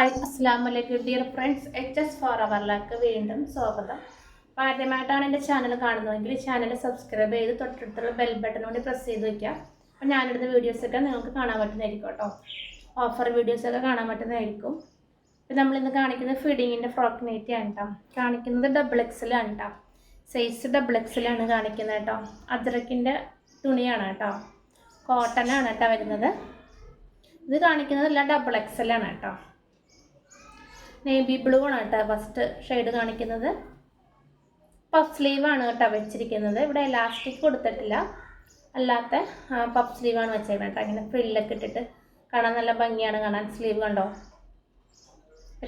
Hi അസ്സാം വലൈക്കും dear friends H S four അവറിലേക്ക് വീണ്ടും സ്വാഗതം. അപ്പോൾ ആദ്യമായിട്ടാണ് എന്റെ ചാനൽ കാണുന്നതെങ്കിൽ ചാനൽ സബ്സ്ക്രൈബ് ചെയ്ത് തൊട്ടടുത്തുള്ള ബെൽ ബട്ടൺ കൂടി പ്രസ് ചെയ്ത് വയ്ക്കുക അപ്പോൾ ഞാനിടുന്ന വീഡിയോസൊക്കെ നിങ്ങൾക്ക് കാണാൻ പറ്റുന്നതായിരിക്കും കേട്ടോ. ഓഫർ വീഡിയോസൊക്കെ കാണാൻ പറ്റുന്നതായിരിക്കും. ഇപ്പം നമ്മളിന്ന് കാണിക്കുന്നത് ഫിഡിങ്ങിന്റെ ഫ്രോക്ക് ആണ് കേട്ടോ. കാണിക്കുന്നത് ഡബിൾ എക്സലാണ് കേട്ടോ. സൈസ് ഡബിൾ എക്സലാണ് കാണിക്കുന്നത് കേട്ടോ. അജ്രക്കിന്റെ തുണിയാണ് കേട്ടോ. കോട്ടനാണ് കേട്ടോ വരുന്നത്. ഇത് കാണിക്കുന്നത് എല്ലാം ഡബിൾ എക്സലാണ് കേട്ടോ. നേവി ബ്ലൂ ആണ് കേട്ടോ ഫസ്റ്റ് ഷെയ്ഡ് കാണിക്കുന്നത്. പഫ് സ്ലീവ് ആണ് കേട്ടോ വെച്ചിരിക്കുന്നത്. ഇവിടെ ഇലാസ്റ്റിക് കൊടുത്തിട്ടില്ല. അല്ലാത്ത പഫ് സ്ലീവ് ആണ് വെച്ചേക്കുന്നത് കേട്ടോ ഇങ്ങനെ ഫ്രില്ലൊക്കെ ഇട്ടിട്ട് കാണാൻ നല്ല ഭംഗിയാണ് കാണാൻ. സ്ലീവ് കണ്ടോ?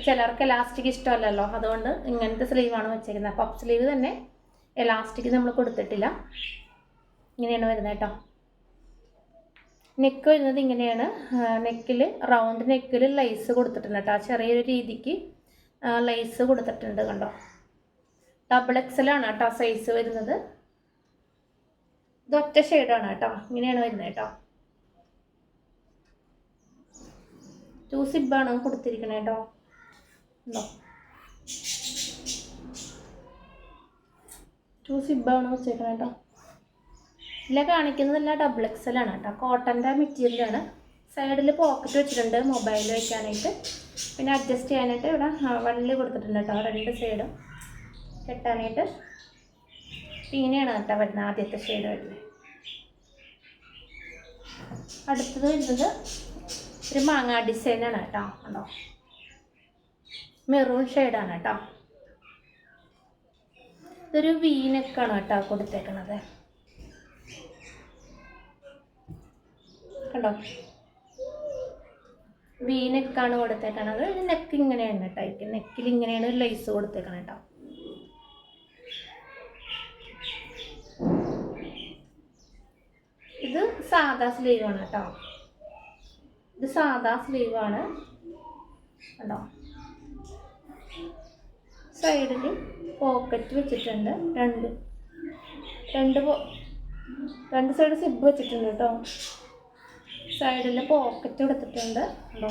ചിലർക്ക് എലാസ്റ്റിക് ഇഷ്ടമല്ലല്ലോ. അതുകൊണ്ട് ഇങ്ങനത്തെ സ്ലീവാണ് വെച്ചേക്കുന്നത്. പഫ് സ്ലീവ് തന്നെ എലാസ്റ്റിക് നമ്മൾ കൊടുത്തിട്ടില്ല. ഇങ്ങനെയാണ് വരുന്നത് കേട്ടോ നെക്ക് വരുന്നത് ഇങ്ങനെയാണ്. നെക്കിൽ റൗണ്ട് നെക്കിൽ ലൈസ് കൊടുത്തിട്ടുണ്ട് കേട്ടോ. ചെറിയൊരു രീതിക്ക് ലൈസ് കൊടുത്തിട്ടുണ്ട് കണ്ടോ. ഡബിൾ എക്സലാണ് കേട്ടോ സൈസ് വരുന്നത്. ഇത് ഒറ്റ ഷെയ്ഡാണ് കേട്ടോ. ഇങ്ങനെയാണ് വരുന്നത് കേട്ടോ. ടു സിബാണ് കൊടുത്തിരിക്കണേ കേട്ടോ. ഉണ്ടോ? ടു സിബാണ് വെച്ചേക്കണേ കേട്ടോ. ഇല്ല കാണിക്കുന്നതെല്ലാം ഡബിൾ എക്സൽ ആണ് കേട്ടോ. കോട്ടന്റെ മെറ്റീരിയലാണ് സൈഡിൽ പോക്കറ്റ് വെച്ചിട്ടുണ്ട് മൊബൈൽ വയ്ക്കാനായിട്ട് പിന്നെ അഡ്ജസ്റ്റ് ചെയ്യാനായിട്ട് ഇവിടെ വള്ളി കൊടുത്തിട്ടുണ്ട് കേട്ടോ രണ്ട് സൈഡും കെട്ടാനായിട്ട്. ഇങ്ങനെയാണ് കേട്ടോ വരുന്നത് ആദ്യത്തെ ഷെയ്ഡ് വരുന്നത്. അടുത്തത് വരുന്നത് ഒരു മാങ്ങാ ഡിസൈനാണ് കേട്ടോ ഉണ്ടോ മെറൂൺ ഷെയ്ഡാണ് കേട്ടോ. ഇതൊരു വീനക്കാണ് കേട്ടോ കൊടുത്തേക്കണത്. കണ്ടോ വി നെക്കാണ് കൊടുത്തേക്കണത് നെക്ക് ഇങ്ങനെയാണ് കേട്ടോ നെക്കിൽ ഇങ്ങനെയാണ് ഒരു ലൈസ് കൊടുത്തേക്കണം കേട്ടോ ഇത് സാധാ ആണ് കേട്ടോ ഇത് സാധാ ആണ്. കേട്ടോ സൈഡിൽ പോക്കറ്റ് വെച്ചിട്ടുണ്ട്. രണ്ട്. രണ്ട് രണ്ട് സൈഡ് സിബ് വെച്ചിട്ടുണ്ട് കേട്ടോ സൈഡിൽ പോക്കറ്റ് കൊടുത്തിട്ടുണ്ട് ഉണ്ടോ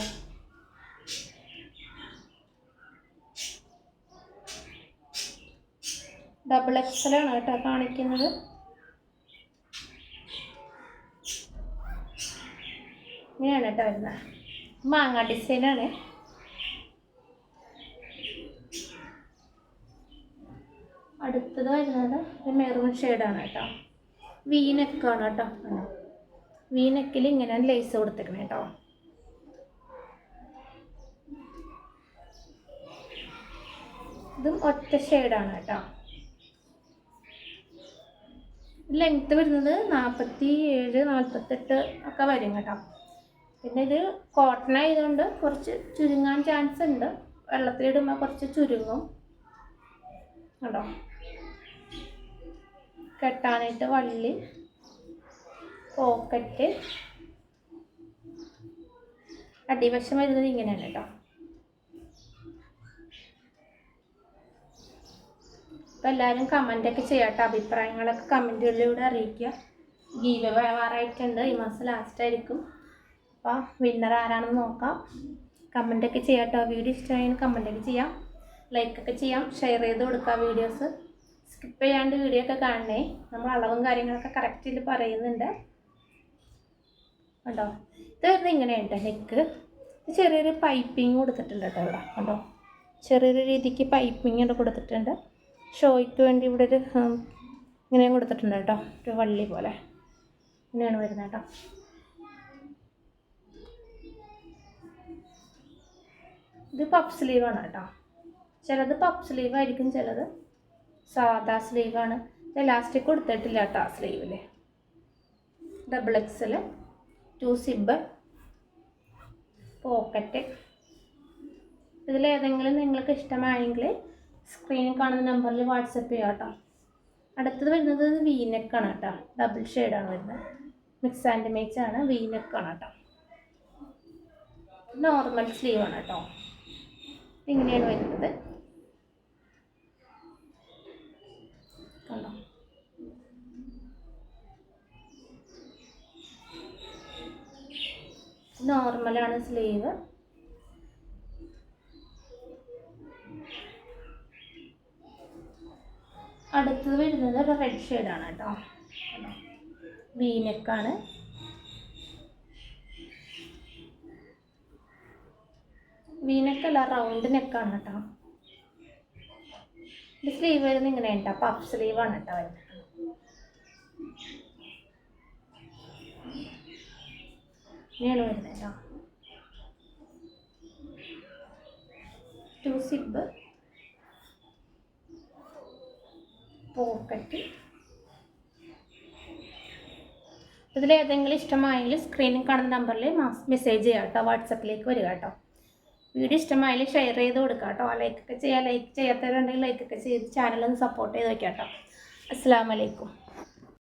ഡബിൾ എക്സലാണ് കേട്ടോ കാണിക്കുന്നത്. ഇങ്ങനെയാണ് കേട്ടോ വരുന്നത്. മാങ്ങ ഡിസൈനാണ് അടുത്തത് വരുന്നത് മെറൂൺ ഷെയ്ഡാണ് കേട്ടോ. വീനെക്കാണ് കേട്ടോ. ഉണ്ടോ വി നെക്കിൽ ഇങ്ങനെ ലേസ് കൊടുത്തേക്കണം കേട്ടോ. ഇതും ഒറ്റ ഷെയ്ഡാണ് കേട്ടോ. ലെങ്ത്ത് വരുന്നത് നാൽപ്പത്തി ഏഴ് നാൽപ്പത്തെട്ട് ഒക്കെ വരും കേട്ടോ. പിന്നെ ഇത് കോട്ടൺ ആയതുകൊണ്ട് കുറച്ച് ചുരുങ്ങാൻ ചാൻസ് ഉണ്ട്. വെള്ളത്തിലിടുമ്പോൾ കുറച്ച് ചുരുങ്ങും. കേട്ടോ കെട്ടാനായിട്ട് വള്ളി. പോക്കറ്റ്. അടിവശം വരുന്നത് ഇങ്ങനെയാണ് കേട്ടോ. അപ്പം എല്ലാവരും കമന്റൊക്കെ ചെയ്യാട്ടോ അഭിപ്രായങ്ങളൊക്കെ കമന്റുകളിലൂടെ അറിയിക്കുക. ഗീവ് വ്യവഹാറായിട്ടുണ്ട് ഈ മാസം ലാസ്റ്റ് ആയിരിക്കും. അപ്പോൾ വിന്നർ ആരാണെന്ന് നോക്കാം. കമന്റൊക്കെ ചെയ്യാട്ടോ വീഡിയോ ഇഷ്ടമായാലും കമന്റൊക്കെ ചെയ്യാം. ലൈക്കൊക്കെ ചെയ്യാം. ഷെയർ ചെയ്ത് കൊടുക്കാം വീഡിയോസ് സ്കിപ്പ് ചെയ്യാണ്ട് വീഡിയോ ഒക്കെ കാണണേ. നമ്മൾ അളവും കാര്യങ്ങളൊക്കെ കറക്റ്റിൽ പറയുന്നുണ്ട്. കണ്ടോ? ഇത് വരുന്നത് ഇങ്ങനെയുണ്ട് നെക്ക് ചെറിയൊരു പൈപ്പിംഗ് കൊടുത്തിട്ടുണ്ട് കേട്ടോ ഇവിടെ കണ്ടോ? ചെറിയൊരു രീതിക്ക് പൈപ്പിംഗ് ഇവിടെ കൊടുത്തിട്ടുണ്ട്. ഷോയ്ക്ക് വേണ്ടി ഇവിടെ ഒരു ഇങ്ങനെയും കൊടുത്തിട്ടുണ്ട് കേട്ടോ ഒരു വള്ളി പോലെ. ഇങ്ങനെയാണ് വരുന്നത് കേട്ടോ. ഇത് പഫ് സ്ലീവാണ് കേട്ടോ. ചിലത് പഫ് സ്ലീവ് ആയിരിക്കും ചിലത് സാധാ സ്ലീവാണ് എലാസ്റ്റിക് കൊടുത്തിട്ടില്ല കേട്ടോ ആ സ്ലീവിൽ double XL two zip pocket ഇതിലേതെങ്കിലും നിങ്ങൾക്ക് ഇഷ്ടമായെങ്കിൽ സ്ക്രീനിൽ കാണുന്ന നമ്പറിൽ വാട്സപ്പ് ചെയ്യാം കേട്ടോ. അടുത്തത് വരുന്നത് വീനെക്കാണ് കേട്ടോ. ഡബിൾ ഷെയ്ഡാണ് വരുന്നത്. മിക്സ് ആൻഡ് മേച്ച് ആണ് വീനെക്കാണ് കേട്ടോ. നോർമൽ സ്ലീവാണ് കേട്ടോ. ഇങ്ങനെയാണ് വരുന്നത്. ഇതാണ് സ്ലീവ്. അടുത്തത് വരുന്നത് ഒരു റെഡ് ഷെയ്ഡാണ് കേട്ടോ. വീനെക്കാണ് വീനെക്കല്ല റൗണ്ട് നെക്കാണ് കേട്ടോ. ഇത് സ്ലീവ് വരുന്നത് ഇങ്ങനെ കേട്ടോ. പഫ് ആണ് കേട്ടോ വരുന്നത്. ഇങ്ങനെയാണ് വരുന്നത് കേട്ടോ. ടു സിബ് പോക്കറ്റ് ഇതിൽ ഏതെങ്കിലും ഇഷ്ടമായെങ്കിൽ സ്ക്രീനിൽ കാണുന്ന നമ്പറിൽ മെസ്സേജ് ചെയ്യാം കേട്ടോ വാട്സപ്പിലേക്ക് വരിക കേട്ടോ. വീഡിയോ ഇഷ്ടമായാലും ഷെയർ ചെയ്ത് കൊടുക്കുക കേട്ടോ. ലൈക്കൊക്കെ ചെയ്യാം ലൈക്ക് ചെയ്യാത്തവരുണ്ടെങ്കിൽ ലൈക്കൊക്കെ ചെയ്ത് ചാനലൊന്ന് സപ്പോർട്ട് ചെയ്ത് വയ്ക്കാം കേട്ടോ. അസ്സാം വലൈക്കും